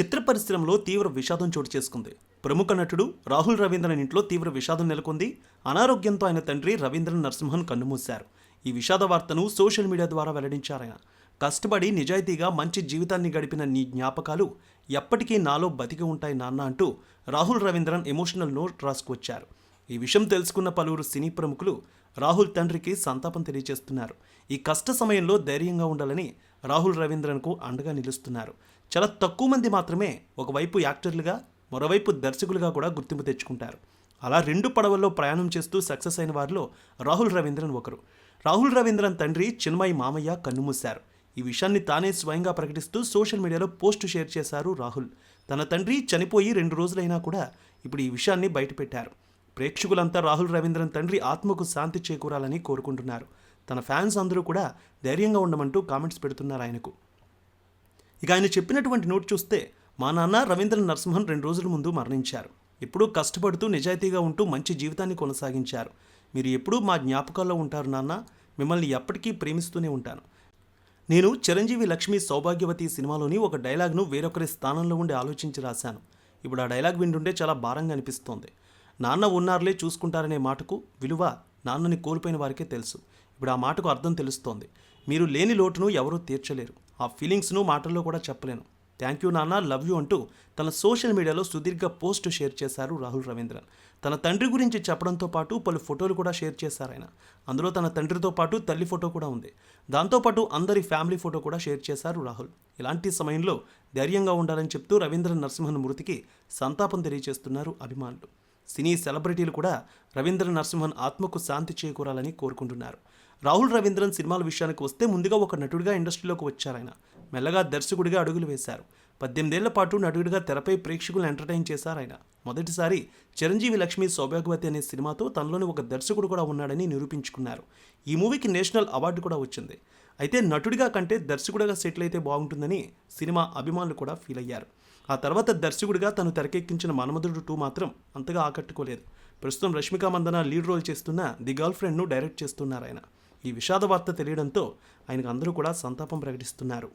చిత్ర పరిశ్రమలో తీవ్ర విషాదం చోటు చేసుకుంది. ప్రముఖ నటుడు రాహుల్ రవీంద్రన్ ఇంట్లో తీవ్ర విషాదం నెలకొంది. అనారోగ్యంతో ఆయన తండ్రి రవీంద్రన్ నరసింహన్ కన్నుమూశారు. ఈ విషాద వార్తను సోషల్ మీడియా ద్వారా వెల్లడించారాయన కష్టపడి నిజాయితీగా మంచి జీవితాన్ని గడిపిన నీ జ్ఞాపకాలు ఎప్పటికీ నాలో బతికి ఉంటాయి నాన్న అంటూ రాహుల్ రవీంద్రన్ ఎమోషనల్ నోట్ రాసుకొచ్చారు. ఈ విషయం తెలుసుకున్న పలువురు సినీ ప్రముఖులు రాహుల్ తండ్రికి సంతాపం తెలియజేస్తున్నారు. ఈ కష్ట సమయంలో ధైర్యంగా ఉండాలని రాహుల్ రవీంద్రన్కు అండగా నిలుస్తున్నారు. చాలా తక్కువ మంది మాత్రమే ఒకవైపు యాక్టర్లుగా మరోవైపు దర్శకులుగా కూడా గుర్తింపు తెచ్చుకుంటారు. అలా రెండు పడవల్లో ప్రయాణం చేస్తూ సక్సెస్ అయిన వారిలో రాహుల్ రవీంద్రన్ ఒకరు. రాహుల్ రవీంద్రన్ తండ్రి చిన్మయి మామయ్య కన్నుమూశారు. ఈ విషయాన్ని తానే స్వయంగా ప్రకటిస్తూ సోషల్ మీడియాలో పోస్టు షేర్ చేశారు రాహుల్. తన తండ్రి చనిపోయి రెండు రోజులైనా కూడా ఇప్పుడు ఈ విషయాన్ని బయటపెట్టారు. ప్రేక్షకులంతా రాహుల్ రవీంద్రన్ తండ్రి ఆత్మకు శాంతి చేకూరాలని కోరుకుంటున్నారు. తన ఫ్యాన్స్ అందరూ కూడా ధైర్యంగా ఉండమంటూ కామెంట్స్ పెడుతున్నారు ఆయనకు. ఇక ఆయన చెప్పినటువంటి నోట్ చూస్తే మా నాన్న రవీంద్ర నరసింహన్ రెండు రోజుల ముందు మరణించారు. ఎప్పుడూ కష్టపడుతూ నిజాయితీగా ఉంటూ మంచి జీవితాన్ని కొనసాగించారు. మీరు ఎప్పుడూ మా జ్ఞాపకాల్లో ఉంటారు నాన్న మిమ్మల్ని ఎప్పటికీ ప్రేమిస్తూనే ఉంటాను. నేను చిరంజీవి లక్ష్మి సౌభాగ్యవతి సినిమాలోని ఒక డైలాగ్ను వేరొకరి స్థానంలో ఉండి ఆలోచించి రాశాను. ఇప్పుడు ఆ డైలాగ్ వింటుంటే చాలా భారంగా అనిపిస్తోంది. నాన్న ఉన్నారులే చూసుకుంటారనే మాటకు విలువ నాన్నని కోల్పోయిన వారికే తెలుసు. ఇప్పుడు ఆ మాటకు అర్థం తెలుస్తోంది. మీరు లేని లోటును ఎవరూ తీర్చలేరు. ఆ ఫీలింగ్స్ను మాటల్లో కూడా చెప్పలేను. థ్యాంక్ యూ నాన్న లవ్ యూ అంటూ తన సోషల్ మీడియాలో సుదీర్ఘ పోస్ట్ షేర్ చేశారు రాహుల్ రవీంద్రన్. తన తండ్రి గురించి చెప్పడంతో పాటు పలు ఫోటోలు కూడా షేర్ చేశారు ఆయన. అందులో తన తండ్రితో పాటు తల్లి ఫోటో కూడా ఉంది. దాంతోపాటు అందరి ఫ్యామిలీ ఫోటో కూడా షేర్ చేశారు రాహుల్. ఇలాంటి సమయంలో ధైర్యంగా ఉండాలని చెప్తూ రవీంద్ర నరసింహన్ మృతికి సంతాపం తెలియజేస్తున్నారు అభిమానులు. సినీ సెలబ్రిటీలు కూడా రవీంద్ర నరసింహన్ ఆత్మకు శాంతి చేకూరాలని కోరుకుంటున్నారు. రాహుల్ రవీంద్రన్ సినిమాల విషయానికి వస్తే ముందుగా ఒక నటుడిగా ఇండస్ట్రీలోకి వచ్చారాయన మెల్లగా దర్శకుడిగా అడుగులు వేశారు. పద్దెనిమిదేళ్ళ పాటు నటుడిగా తెరపై ప్రేక్షకులను ఎంటర్టైన్ చేశారు ఆయన. మొదటిసారి చిరంజీవి లక్ష్మి సౌభాగ్యవతి అనే సినిమాతో తనలోని ఒక దర్శకుడు కూడా ఉన్నాడని నిరూపించుకున్నారు. ఈ మూవీకి నేషనల్ అవార్డు కూడా వచ్చింది. అయితే నటుడిగా కంటే దర్శకుడిగా సెటిల్ అయితే బాగుంటుందని సినిమా అభిమానులు కూడా ఫీల్ అయ్యారు. ఆ తర్వాత దర్శకుడిగా తను తెరకెక్కించిన మన్మధుడు టూ మాత్రం అంతగా ఆకట్టుకోలేదు. ప్రస్తుతం రష్మిక మందన లీడ్ రోల్ చేస్తున్న ది గర్ల్ ఫ్రెండ్ను డైరెక్ట్ చేస్తున్నారు ఆయన. ఈ విషాద వార్త తెలియడంతో ఆయనకు అందరూ కూడా సంతాపం ప్రకటిస్తున్నారు.